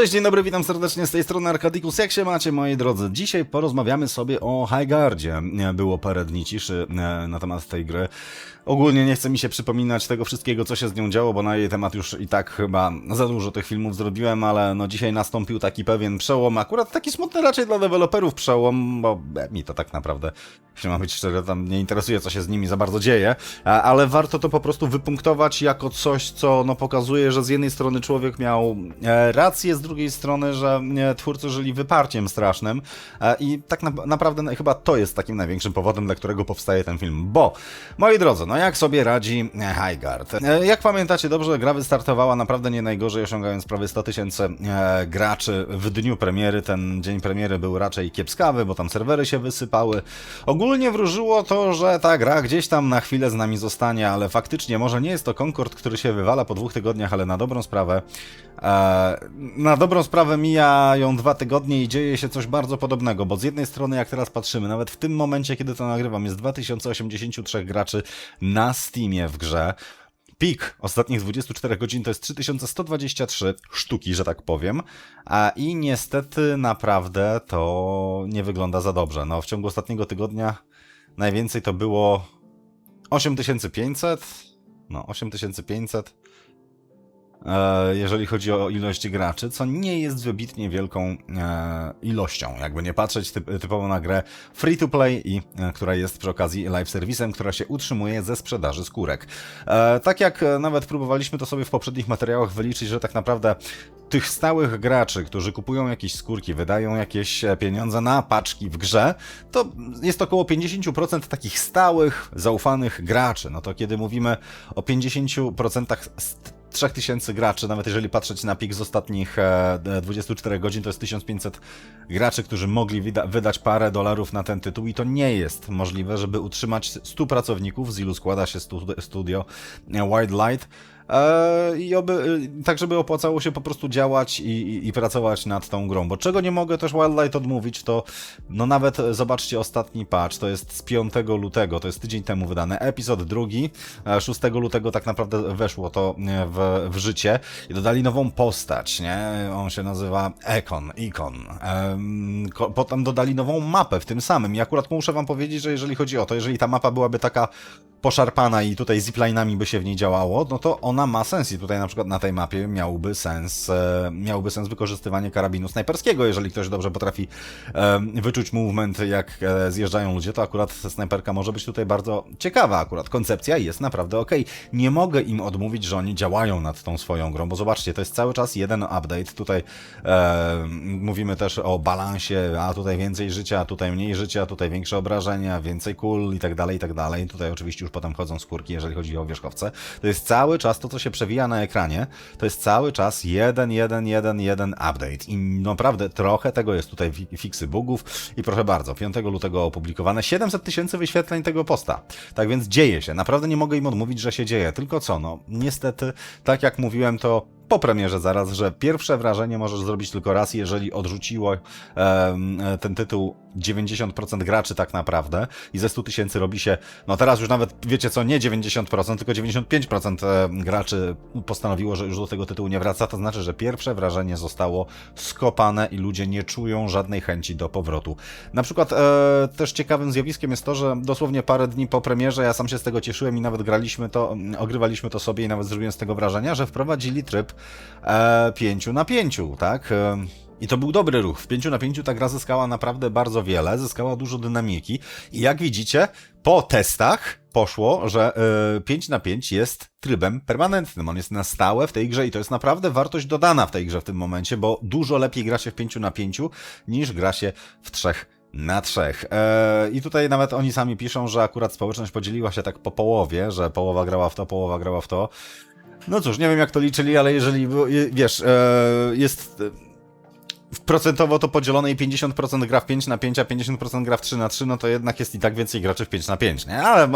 Cześć, dzień dobry, witam serdecznie z tej strony Arkadikus. Jak się macie, moi drodzy? Dzisiaj porozmawiamy sobie o Highguardzie. Było parę dni ciszy na temat tej gry. Ogólnie nie chce mi się przypominać tego wszystkiego, co się z nią działo, bo na jej temat już i tak chyba za dużo tych filmów zrobiłem, ale no dzisiaj nastąpił taki pewien przełom, akurat taki smutny raczej dla deweloperów przełom, bo e, mi to tak naprawdę, jeśli mam być szczery, tam nie interesuje, co się z nimi za bardzo dzieje, ale warto to po prostu wypunktować jako coś, co no pokazuje, że z jednej strony człowiek miał e, rację, z drugiej strony, że e, twórcy żyli wyparciem strasznym e, i tak na, naprawdę no, chyba to jest takim największym powodem, dla którego powstaje ten film, bo, moi drodzy, no jak sobie radzi e, Highguard? E, Jak pamiętacie dobrze, gra wystartowała naprawdę nie najgorzej, osiągając prawie 100 tysięcy graczy w dniu premiery. Ten dzień premiery był raczej kiepskawy, bo tam serwery się wysypały. Ogólnie wróżyło to, że ta gra gdzieś tam na chwilę z nami zostanie, ale faktycznie może nie jest to Concord, który się wywala po dwóch tygodniach, ale na dobrą sprawę na dobrą sprawę mijają dwa tygodnie i dzieje się coś bardzo podobnego, bo z jednej strony jak teraz patrzymy, nawet w tym momencie, kiedy to nagrywam, jest 2083 graczy na Steamie w grze. Pik ostatnich 24 godzin to jest 3123 sztuki, że tak powiem. A i niestety naprawdę to nie wygląda za dobrze. No w ciągu ostatniego tygodnia najwięcej to było 8500. No 8500 e, jeżeli chodzi o ilość graczy, co nie jest wybitnie wielką e, ilością. Jakby nie patrzeć typ, typowo na grę free to play i e, która jest przy okazji live serwisem, która się utrzymuje ze sprzedaży skórek. E, tak jak e, nawet próbowaliśmy to sobie w poprzednich materiałach wyliczyć, że tak naprawdę tych stałych graczy, którzy kupują jakieś skórki, wydają jakieś e, pieniądze na paczki w grze, to jest około 50% takich stałych, zaufanych graczy. No to kiedy mówimy o 50% st- 3000 graczy, nawet jeżeli patrzeć na pik z ostatnich e, 24 godzin, to jest 1500 graczy, którzy mogli wyda- wydać parę dolarów na ten tytuł i to nie jest możliwe, żeby utrzymać 100 pracowników, z ilu składa się stu- studio e, Wildlight, e, i oby, e, tak żeby opłacało się po prostu działać i, i, i pracować nad tą grą, bo czego nie mogę też Wildlight odmówić, to no nawet e, zobaczcie ostatni patch, to jest z 5 lutego, to jest tydzień temu wydany, epizod drugi, e, 6 lutego tak naprawdę weszło to e, w, w życie i dodali nową postać, nie? On się nazywa. Em, ko- potem dodali nową mapę w tym samym i akurat muszę wam powiedzieć, że jeżeli chodzi o to, jeżeli ta mapa byłaby taka poszarpana i tutaj zipline'ami by się w niej działało, no to ona ma sens i tutaj na przykład na tej mapie miałby sens, e, miałby sens wykorzystywanie karabinu snajperskiego, jeżeli ktoś dobrze potrafi e, wyczuć movement, jak e, zjeżdżają ludzie, to akurat snajperka może być tutaj bardzo ciekawa, akurat koncepcja jest naprawdę ok. Nie mogę im odmówić, że oni działają nad tą swoją grą, bo zobaczcie, to jest cały czas jeden update, tutaj e, mówimy też o balansie, a tutaj więcej życia, tutaj mniej życia, tutaj większe obrażenia, więcej kul i tak dalej, i tak dalej. Tutaj oczywiście już potem wchodzą skórki, jeżeli chodzi o wierzchowce. To jest cały czas to, co się przewija na ekranie, to jest cały czas jeden, jeden, jeden, jeden update. I naprawdę trochę tego jest tutaj fi- fiksy bugów i proszę bardzo, 5 lutego opublikowane 700 tysięcy wyświetleń tego posta. Tak więc dzieje się. Naprawdę nie mogę im odmówić, że się dzieje. Tylko co, no niestety, tak jak mówiłem, to po premierze zaraz, że pierwsze wrażenie możesz zrobić tylko raz, jeżeli odrzuciło e, ten tytuł 90% graczy tak naprawdę i ze 100 tysięcy robi się, no teraz już nawet wiecie co, nie 90%, tylko 95% e, graczy postanowiło, że już do tego tytułu nie wraca, to znaczy, że pierwsze wrażenie zostało skopane i ludzie nie czują żadnej chęci do powrotu. Na przykład e, też ciekawym zjawiskiem jest to, że dosłownie parę dni po premierze ja sam się z tego cieszyłem i nawet graliśmy to, mm, ogrywaliśmy to sobie i nawet zrobiłem z tego wrażenia, że wprowadzili tryb e, 5 na 5, tak? E, i to był dobry ruch. W 5 na 5 ta gra zyskała naprawdę bardzo wiele, zyskała dużo dynamiki i jak widzicie, po testach poszło, że y, 5 na 5 jest trybem permanentnym. On jest na stałe w tej grze i to jest naprawdę wartość dodana w tej grze w tym momencie, bo dużo lepiej gra się w 5 na 5 niż gra się w 3 na trzech. Eee, I tutaj nawet oni sami piszą, że akurat społeczność podzieliła się tak po połowie, że połowa grała w to, połowa grała w to. No cóż, nie wiem jak to liczyli, ale jeżeli, wiesz, e, jest procentowo to podzielone i 50% gra w 5 na 5, a 50% gra w 3 na 3, no to jednak jest i tak więcej graczy w 5 na 5, nie? Ale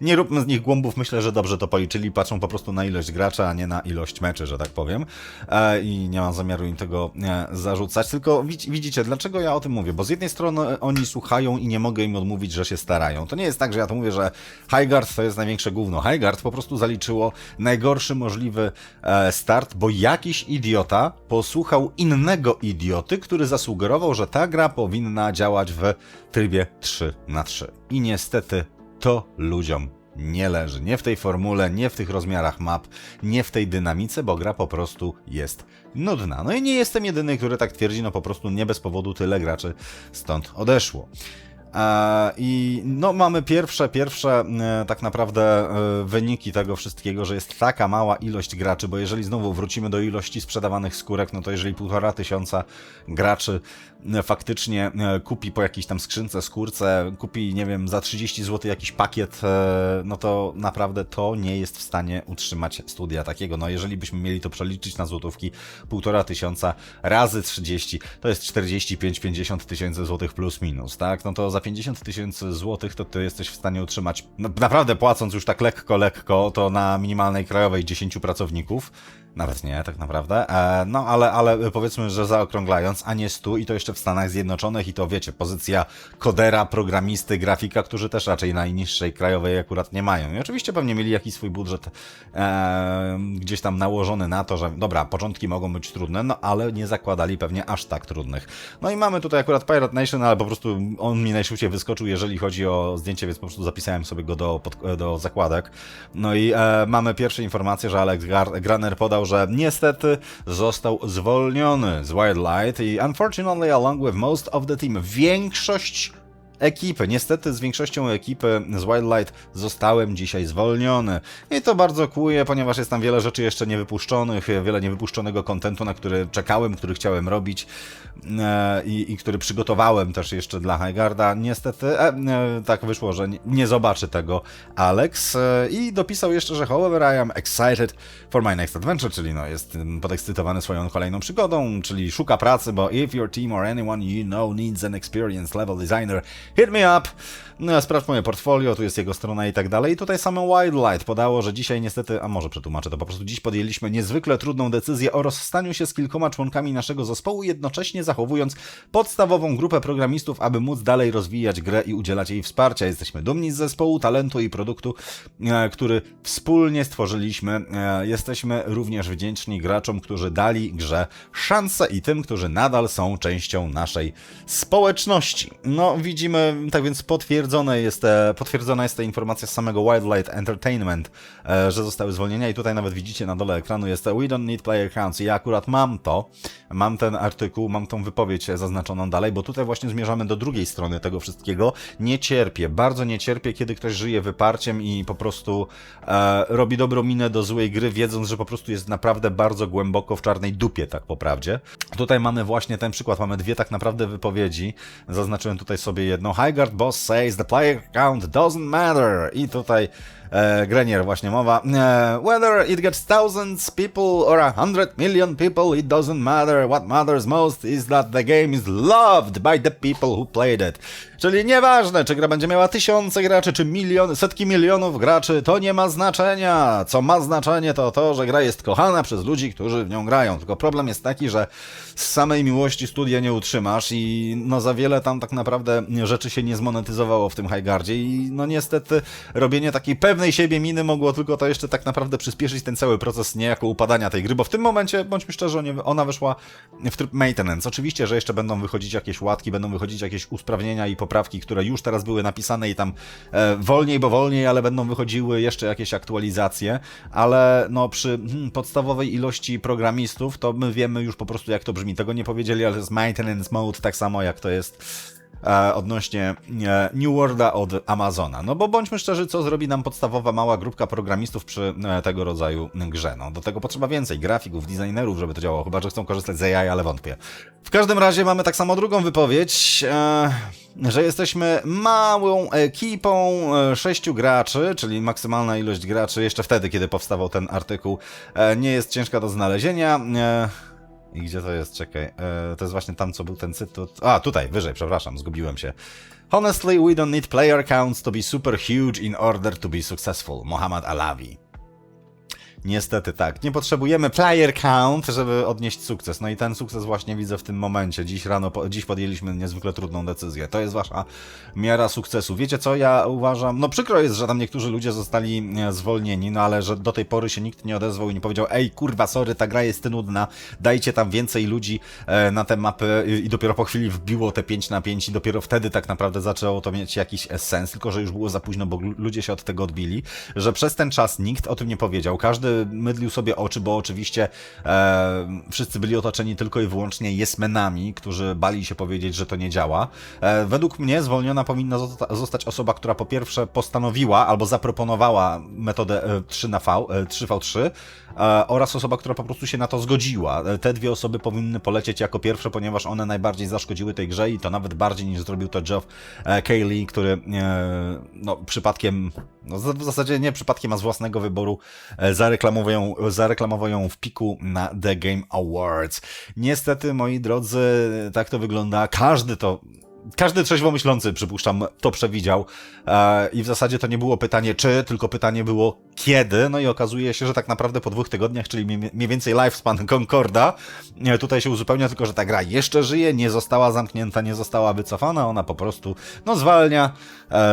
nie róbmy z nich głąbów, myślę, że dobrze to policzyli, patrzą po prostu na ilość graczy, a nie na ilość meczy, że tak powiem. E, I nie mam zamiaru im tego e, zarzucać, tylko widz- widzicie, dlaczego ja o tym mówię? Bo z jednej strony oni słuchają i nie mogę im odmówić, że się starają. To nie jest tak, że ja to mówię, że Highguard to jest największe gówno. Highguard po prostu zaliczyło najgorszy możliwy e, start, bo jakiś idiota posłuchał innego idioty, który zasugerował, że ta gra powinna działać w trybie 3 na 3 I niestety to ludziom nie leży. Nie w tej formule, nie w tych rozmiarach map, nie w tej dynamice, bo gra po prostu jest nudna. No i nie jestem jedyny, który tak twierdzi, no po prostu nie bez powodu tyle graczy stąd odeszło. E, I no, mamy pierwsze, pierwsze e, tak naprawdę e, wyniki tego wszystkiego, że jest taka mała ilość graczy, bo jeżeli znowu wrócimy do ilości sprzedawanych skórek, no to jeżeli półtora tysiąca graczy faktycznie kupi po jakiejś tam skrzynce, skórce, kupi, nie wiem, za 30 zł jakiś pakiet, no to naprawdę to nie jest w stanie utrzymać studia takiego. No jeżeli byśmy mieli to przeliczyć na złotówki, półtora tysiąca razy 30, to jest 45-50 tysięcy złotych plus minus, tak? No to za 50 tysięcy złotych to ty jesteś w stanie utrzymać, no, naprawdę płacąc już tak lekko, lekko, to na minimalnej krajowej 10 pracowników, nawet nie, tak naprawdę. E, no, ale, ale powiedzmy, że zaokrąglając, a nie 100 i to jeszcze w Stanach Zjednoczonych i to wiecie, pozycja kodera, programisty, grafika, którzy też raczej najniższej krajowej akurat nie mają. I oczywiście pewnie mieli jakiś swój budżet e, gdzieś tam nałożony na to, że dobra, początki mogą być trudne, no ale nie zakładali pewnie aż tak trudnych. No i mamy tutaj akurat Pirate Nation, ale po prostu on mi najszybciej wyskoczył, jeżeli chodzi o zdjęcie, więc po prostu zapisałem sobie go do, pod, do zakładek. No i e, mamy pierwsze informacje, że Alex Graner podał, że niestety został zwolniony z Wildlight i unfortunately along with most of the team, większość ekipy. Niestety z większością ekipy z Wildlight zostałem dzisiaj zwolniony. I to bardzo kłuje, ponieważ jest tam wiele rzeczy jeszcze niewypuszczonych, wiele niewypuszczonego kontentu, na który czekałem, który chciałem robić e, i, i który przygotowałem też jeszcze dla Highgarda. Niestety e, e, tak wyszło, że nie, nie zobaczy tego Alex e, i dopisał jeszcze, że however I am excited for my next adventure, czyli no jest mm, podekscytowany swoją kolejną przygodą, czyli szuka pracy, bo if your team or anyone you know needs an experienced level designer, hit me up. No, sprawdź moje portfolio, tu jest jego strona i tak dalej. I tutaj same Wildlight podało, że dzisiaj niestety, a może przetłumaczę to, po prostu dziś podjęliśmy niezwykle trudną decyzję o rozstaniu się z kilkoma członkami naszego zespołu, jednocześnie zachowując podstawową grupę programistów, aby móc dalej rozwijać grę i udzielać jej wsparcia. Jesteśmy dumni z zespołu, talentu i produktu, e, który wspólnie stworzyliśmy. E, jesteśmy również wdzięczni graczom, którzy dali grze szansę i tym, którzy nadal są częścią naszej społeczności. No, widzimy, tak więc potwierdzone jest, e, potwierdzona jest ta informacja z samego Wildlight Entertainment, e, że zostały zwolnienia i tutaj nawet widzicie na dole ekranu jest We don't need player counts i ja akurat mam to, mam ten artykuł, mam tą wypowiedź zaznaczoną dalej, bo tutaj właśnie zmierzamy do drugiej strony tego wszystkiego. Nie cierpię, bardzo nie cierpię, kiedy ktoś żyje wyparciem i po prostu e, robi dobrą minę do złej gry, wiedząc, że po prostu jest naprawdę bardzo głęboko w czarnej dupie, tak po prawdzie. Tutaj mamy właśnie ten przykład, mamy dwie tak naprawdę wypowiedzi. Zaznaczyłem tutaj sobie jedną. Highguard Boss says the player count doesn't matter. I tutaj e, Grenier właśnie mowa. E, whether it gets thousands people or a hundred million people, it doesn't matter. What matters most is that the game is loved by the people who played it. Czyli nieważne, czy gra będzie miała tysiące graczy, czy miliony, setki milionów graczy, to nie ma znaczenia. Co ma znaczenie, to to, że gra jest kochana przez ludzi, którzy w nią grają. Tylko problem jest taki, że z samej miłości studia nie utrzymasz i no za wiele tam tak naprawdę rzeczy się nie zmonetyzowało w tym Highgardzie i no niestety robienie takiej pewnej siebie miny mogło tylko to jeszcze tak naprawdę przyspieszyć ten cały proces niejako upadania tej gry, bo w tym momencie, bądźmy szczerzy, ona wyszła w tryb maintenance. Oczywiście, że jeszcze będą wychodzić jakieś łatki, będą wychodzić jakieś usprawnienia i poprawki, które już teraz były napisane i tam e, wolniej, bo wolniej, ale będą wychodziły jeszcze jakieś aktualizacje, ale no przy hmm, podstawowej ilości programistów to my wiemy już po prostu jak to brzmi. Tego nie powiedzieli, ale jest maintenance mode, tak samo jak to jest odnośnie e, New Worlda od Amazona. No bo bądźmy szczerzy, co zrobi nam podstawowa mała grupka programistów przy e, tego rodzaju grze. No do tego potrzeba więcej grafików, designerów, żeby to działało, chyba że chcą korzystać z AI, ale wątpię. W każdym razie mamy tak samo drugą wypowiedź, e, że jesteśmy małą ekipą e, sześciu graczy, czyli maksymalna ilość graczy jeszcze wtedy, kiedy powstawał ten artykuł, e, nie jest ciężka do znalezienia. I gdzie to jest? Czekaj. E, to jest właśnie tam, co był ten cytat. A, tutaj, wyżej, przepraszam, zgubiłem się. Honestly, we don't need player counts to be super huge in order to be successful. Mohammad Alawi. Niestety tak. Nie potrzebujemy player count, żeby odnieść sukces. No i ten sukces właśnie widzę w tym momencie. Dziś rano, po, dziś podjęliśmy niezwykle trudną decyzję. To jest wasza miara sukcesu. Wiecie co, ja uważam, no przykro jest, że tam niektórzy ludzie zostali e, zwolnieni, no ale że do tej pory się nikt nie odezwał i nie powiedział, ej kurwa, sorry, ta gra jest nudna, dajcie tam więcej ludzi e, na te mapy i, i dopiero po chwili wbiło te 5 na 5 i dopiero wtedy tak naprawdę zaczęło to mieć jakiś sens, tylko że już było za późno, bo ludzie się od tego odbili, że przez ten czas nikt o tym nie powiedział, każdy mydlił sobie oczy, bo oczywiście e, wszyscy byli otoczeni tylko i wyłącznie jesmenami, którzy bali się powiedzieć, że to nie działa. E, według mnie zwolniona powinna zosta- zostać osoba, która po pierwsze postanowiła albo zaproponowała metodę e, 3 na V, e, 3v3 e, oraz osoba, która po prostu się na to zgodziła. E, Te dwie osoby powinny polecieć jako pierwsze, ponieważ one najbardziej zaszkodziły tej grze i to nawet bardziej niż zrobił to Geoff e, Cayley, który e, no, przypadkiem, no, w zasadzie nie przypadkiem, a z własnego wyboru e, zareklamował ją, zareklamował ją w piku na The Game Awards. Niestety, moi drodzy, tak to wygląda. Każdy to każdy trzeźwo myślący, przypuszczam, to przewidział. E, I w zasadzie to nie było pytanie czy, tylko pytanie było kiedy. No i okazuje się, że tak naprawdę po dwóch tygodniach, czyli mniej więcej lifespan Concorda, e, tutaj się uzupełnia tylko, że ta gra jeszcze żyje, nie została zamknięta, nie została wycofana. Ona po prostu no, zwalnia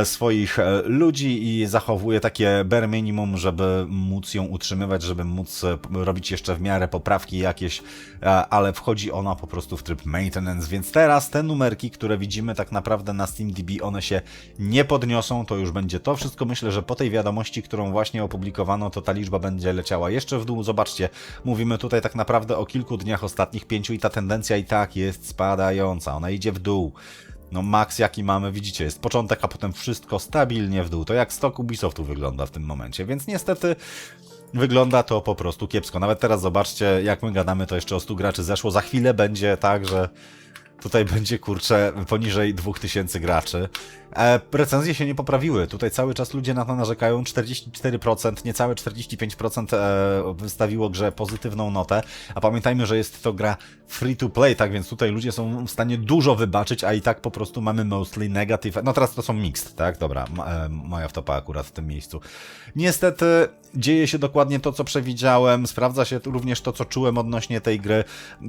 swoich e, ludzi i zachowuje takie bare minimum, żeby móc ją utrzymywać, żeby móc e, robić jeszcze w miarę poprawki jakieś, e, ale wchodzi ona po prostu w tryb maintenance, więc teraz te numerki, które widzimy tak naprawdę na SteamDB, one się nie podniosą, to już będzie to wszystko. Myślę, że po tej wiadomości, którą właśnie opublikowano, to ta liczba będzie leciała jeszcze w dół. Zobaczcie, mówimy tutaj tak naprawdę o kilku dniach ostatnich pięciu i ta tendencja i tak jest spadająca, ona idzie w dół. No max jaki mamy, widzicie, jest początek, a potem wszystko stabilnie w dół. To jak stok Ubisoftu wygląda w tym momencie, więc niestety wygląda to po prostu kiepsko. Nawet teraz zobaczcie, jak my gadamy, to jeszcze o 100 graczy zeszło. Za chwilę będzie tak, że tutaj będzie kurczę poniżej 2000 graczy. E, recenzje się nie poprawiły. Tutaj cały czas ludzie na to narzekają. 44%, niecałe 45% e, wystawiło grze pozytywną notę. A pamiętajmy, że jest to gra free to play, tak więc tutaj ludzie są w stanie dużo wybaczyć, a i tak po prostu mamy mostly negative. No teraz to są mixed, tak? Dobra, e, moja wtopa akurat w tym miejscu. Niestety dzieje się dokładnie to, co przewidziałem. Sprawdza się również to, co czułem odnośnie tej gry.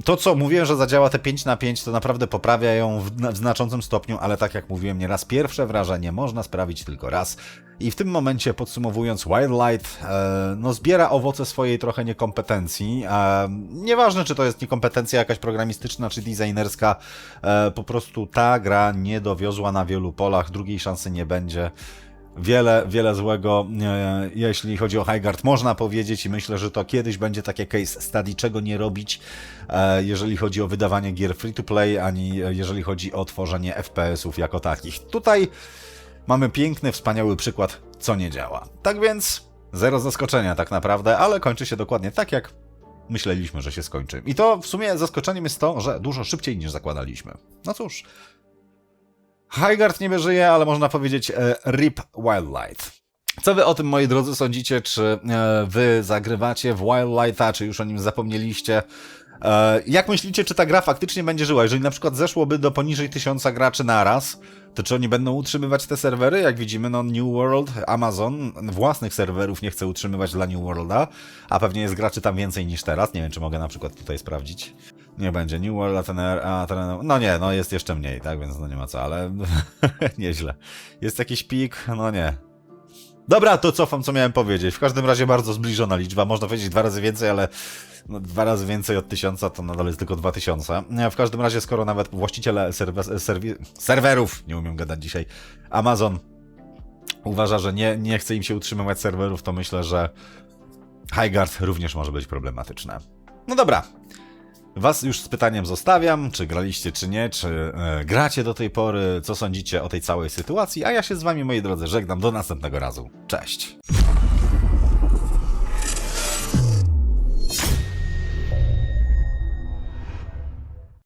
To, co mówiłem, że zadziała te 5 na 5, to naprawdę poprawia ją w, w znaczącym stopniu, ale tak jak mówiłem nieraz, pierwsze wrażenie można sprawić tylko raz. I w tym momencie, podsumowując, Wildlight e, no, zbiera owoce swojej trochę niekompetencji. E, nieważne, czy to jest niekompetencja jakaś programistyczna, czy designerska, e, po prostu ta gra nie dowiozła na wielu polach, drugiej szansy nie będzie wiele, wiele złego, e, jeśli chodzi o Highguard, można powiedzieć i myślę, że to kiedyś będzie takie case study, czego nie robić, e, jeżeli chodzi o wydawanie gier free to play, ani e, jeżeli chodzi o tworzenie FPS-ów jako takich. Tutaj mamy piękny, wspaniały przykład, co nie działa. Tak więc, zero zaskoczenia tak naprawdę, ale kończy się dokładnie tak, jak myśleliśmy, że się skończy. I to w sumie zaskoczeniem jest to, że dużo szybciej niż zakładaliśmy. No cóż, Highguard nie żyje, ale można powiedzieć e, RIP Wildlight. Co wy o tym, moi drodzy, sądzicie? Czy e, wy zagrywacie w Wildlighta, czy już o nim zapomnieliście? E, jak myślicie, czy ta gra faktycznie będzie żyła? Jeżeli na przykład zeszłoby do poniżej tysiąca graczy naraz, to czy oni będą utrzymywać te serwery? Jak widzimy, no New World, Amazon własnych serwerów nie chce utrzymywać dla New Worlda, a pewnie jest graczy tam więcej niż teraz. Nie wiem, czy mogę na przykład tutaj sprawdzić. Nie będzie New World, a ten, a no nie, no jest jeszcze mniej, tak, więc no nie ma co, ale nieźle. Jest jakiś pik? No nie. Dobra, to cofam, co miałem powiedzieć. W każdym razie bardzo zbliżona liczba, można powiedzieć dwa razy więcej, ale no, dwa razy więcej od tysiąca to nadal jest tylko dwa tysiące. W każdym razie, skoro nawet właściciele serwe- serwi- serwerów, nie umiem gadać dzisiaj, Amazon uważa, że nie, nie chce im się utrzymywać serwerów, to myślę, że Highguard również może być problematyczne. No dobra. Was już z pytaniem zostawiam, czy graliście, czy nie, czy e, gracie do tej pory, co sądzicie o tej całej sytuacji, a ja się z wami, moi drodzy, żegnam do następnego razu. Cześć!